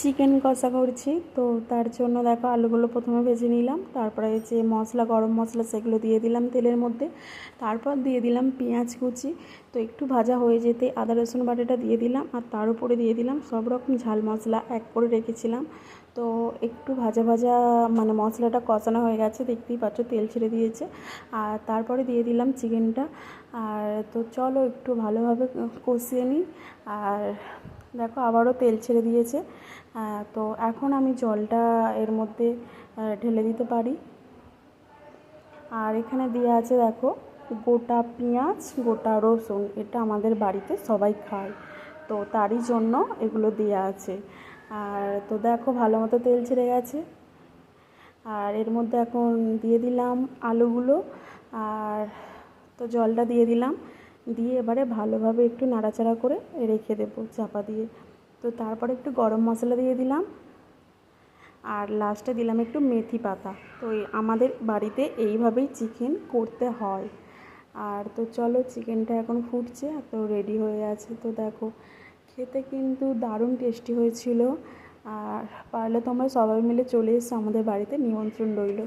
Chicken কষা করছি। তো তার জন্য দেখো আলুগুলো প্রথমে ভেজে নিলাম, তারপরে যে মশলা, গরম মশলা সেগুলো দিয়ে দিলাম তেলের মধ্যে। তারপর দিয়ে দিলাম পেঁয়াজ কুচি। তো একটু ভাজা হয়ে যেতে আদা, রসুন বাটাটা দিয়ে দিলাম আর তার উপরে দিয়ে দিলাম সব রকম ঝাল মশলা এক করে রেখেছিলাম। তো একটু ভাজা ভাজা মানে মশলাটা কষানো হয়ে গেছে, দেখতেই পাচ্ছ তেল ছেড়ে দিয়েছে। আর তারপরে দিয়ে দিলাম চিকেনটা। আর তো চলো একটু ভালোভাবে কষিয়ে নিই। আর দেখো আবারও তেল ছেড়ে দিয়েছে। তো এখন আমি জলটা এর মধ্যে ঢেলে দিতে পারি। আর এখানে দেওয়া আছে দেখো, গোটা পেঁয়াজ, গোটা রসুন, এটা আমাদের বাড়িতে সবাই খায়। তো তারই জন্য এগুলো দেওয়া আছে। আর তো দেখো ভালো মতো তেল ছেড়ে গেছে। আর এর মধ্যে এখন দিয়ে দিলাম আলুগুলো। আর তো জলটা দিয়ে দিলাম। দিয়ে এবারে ভালোভাবে একটু নাড়াচাড়া করে রেখে দেবো চাপা দিয়ে। তো তারপরে একটু গরম মশলা দিয়ে দিলাম। আর লাস্টে দিলাম একটু মেথি পাতা। তো আমাদের বাড়িতে এইভাবেই চিকেন করতে হয়। আর তো চলো চিকেনটা এখন ফুটছে, তো রেডি হয়ে আছে। তো দেখো, খেতে কিন্তু দারুণ টেস্টি হয়েছিল। আর পারলে তোমরা সবাই মিলে চলে এসো আমাদের বাড়িতে, নিমন্ত্রণ রইল।